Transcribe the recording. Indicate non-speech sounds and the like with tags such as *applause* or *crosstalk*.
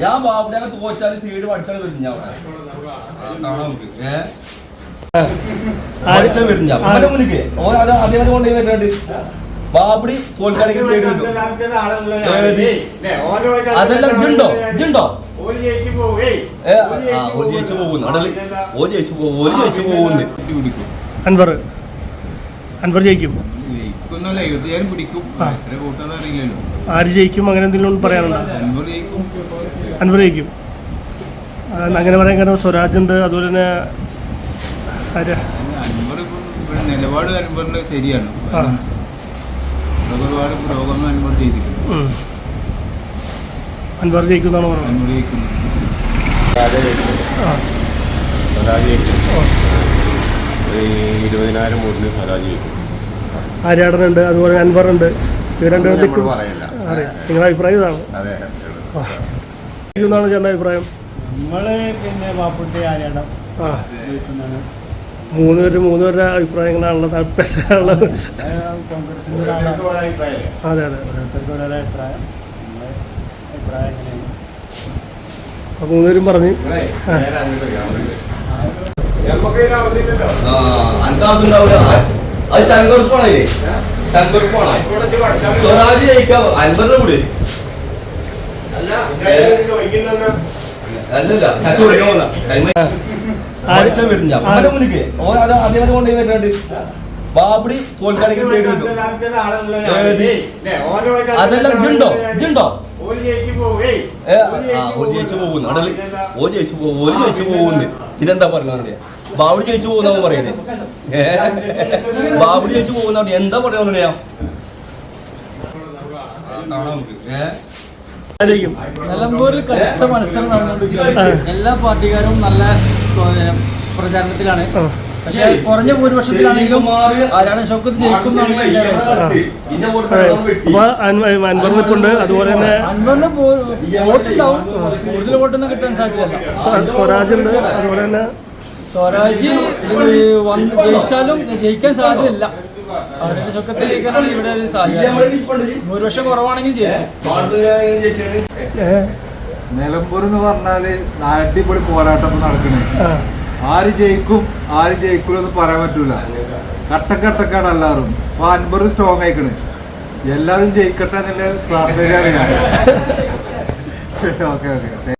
ഞാൻ ബാബുടെ പോച്ചാൽ സീഡ് പഠിച്ചാൽ വരും ഞാൻ അവിടെ. ആ, കാണാം നമുക്ക് ഏഹ് പഠിച്ചാൽ വരും ഞാൻ അവന്റെ മുന്നിക്ക്. ഓൻ അത് അതേപോലെ കൊണ്ടുപോയി വരുന്നുണ്ട് ബാബുടി തോൽക്കാണെങ്കിൽ സൈഡ് വരും? അതല്ല ഇതുണ്ടോ? ഇതുണ്ടോ? ഏ ആ ഓ ജയിച്ചു പോകുന്നു. അടൽ. ഓ ജയിച്ചു പോകും ഓ ജയിച്ചു പോകുന്നു. അൻവർ. അൻവർ ജയിക്കും. ജയിക്കുന്നല്ല എഴുതിയാലും പിടിക്കും. ആ. എത്ര കൂട്ടാന്ന് അറിയില്ലല്ലോ. ആര് ജയിക്കും അങ്ങനെ എന്തെങ്കിലും പറയാനുണ്ടോ? അൻവർ ജയിക്കും. ആ, അങ്ങനെ പറയാൻ കാരണം സ്വരാജ് ഉണ്ട് അതുപോലെ തന്നെ ആര്? അൻപർ ഇവിടെ നിലപാട് ശരിയാണ്. ഒരുപാട് പുരോഗമനം ചെയ്തിട്ടുണ്ട്. അൻവർ ജയിക്കും എന്നാണ് പറയുന്നത് അൻപർ ജയിക്കുന്നു. ആ. സ്വരാജ് ജയിക്കും ഓ. ഒരു ഇരുപതിനായിരം വോട്ടിന് സ്വരാജ് ജയിക്കും ആര്യാടനുണ്ട് അതുപോലെ നമ്മൾ നിൽക്കും നിങ്ങളുടെ അഭിപ്രായം ഇതാണ്. എന്നാണ് ചേട്ടന്റെ അഭിപ്രായം? നമ്മൾ പിന്നെ അഭിപ്രായങ്ങളാണല്ലോ ആര്യാടം ആ. ജയിക്കുന്നതാണ് മൂന്ന് പേര് മൂന്ന് പേരുടെ അഭിപ്രായങ്ങളാണുള്ളത് പെശകാണുള്ളത് കോൺഗ്രസിന്റെ ഒരാളാണ് അതെ അതെ. അപ്പൊ മൂന്നുപേരും പറഞ്ഞു. അത് ചങ്കുറപ്പ് പോണേ ചങ്കുറപ്പ് പോണേ സ്വരാജ് ജയിക്കാം അൻപറിനെ കൂടി അല്ലല്ല ചച്ചു കൊടുക്കാൻ വന്ന പഠിച്ചാൽ വരും ഞാൻ അവന്റെ കൊണ്ടുപോയി വരുന്നുണ്ട് ബാബുടി സൈഡ് വരും ഏത്? അതല്ല ഇതുണ്ടോ? ഇതുണ്ടോ? ഓ ജയിച്ചു പോകുന്നു അടൽ ഓ ജയിച്ചു പോകും. ഓര് ജയിച്ചു പോകുന്നു പിന്നെന്താ പറയുന്നത് ബാബുടി ജയിച്ചു പോകുന്ന പറയണേ ഏ? ബാബുടി ജയിച്ചു പോകുന്ന എന്താ പറയാ ഞാൻ കാണാം നമുക്ക് ഏ ജയിക്കും നിലമ്പൂരിൽ കടുത്ത മത്സരം നടന്നുകൊണ്ടിരിക്കുകയാണ്. എല്ലാ പാർട്ടിക്കാരും നല്ല പ്രചാരണത്തിലാണ്. പക്ഷേ കുറഞ്ഞ ഭൂരിപക്ഷത്തിലാണെങ്കിലും ആരാണ് ജയിക്കും അതുപോലെ തന്നെ അൻവറിന് ഭൂ- വോട്ടുണ്ടാവും കൂടുതൽ വോട്ടൊന്നും കിട്ടാൻ സാധ്യതയല്ല. സ്വരാജ് ഉണ്ട്. അതുപോലെ തന്നെ സ്വരാജ് വന്ന് ജയിച്ചാലും ജയിക്കാൻ സാധ്യതയില്ല. അവരുടെ ജയിക്കാനാണ് ഇവിടെ ഒരു സാധ്യത. ഭൂരിപക്ഷം കുറവാണെങ്കിൽ ജയിക്കും ഏ, നിലമ്പൂർ എന്ന് പറഞ്ഞാൽ അടിപൊളി പോരാട്ടം നടക്കണേ. ആര് ജയിക്കും ആര് ജയിക്കൂല എന്ന് പറയാൻ പറ്റൂല. കട്ടക്കട്ടക്കാണ് എല്ലാവരും. അപ്പൊ അൻപത് സ്ട്രോങ് ആയിക്കണ്. എല്ലാവരും ജയിക്കട്ടെ എന്നുള്ള പ്രാർത്ഥനയാണ് ഞാൻ. *laughs* Okay okay.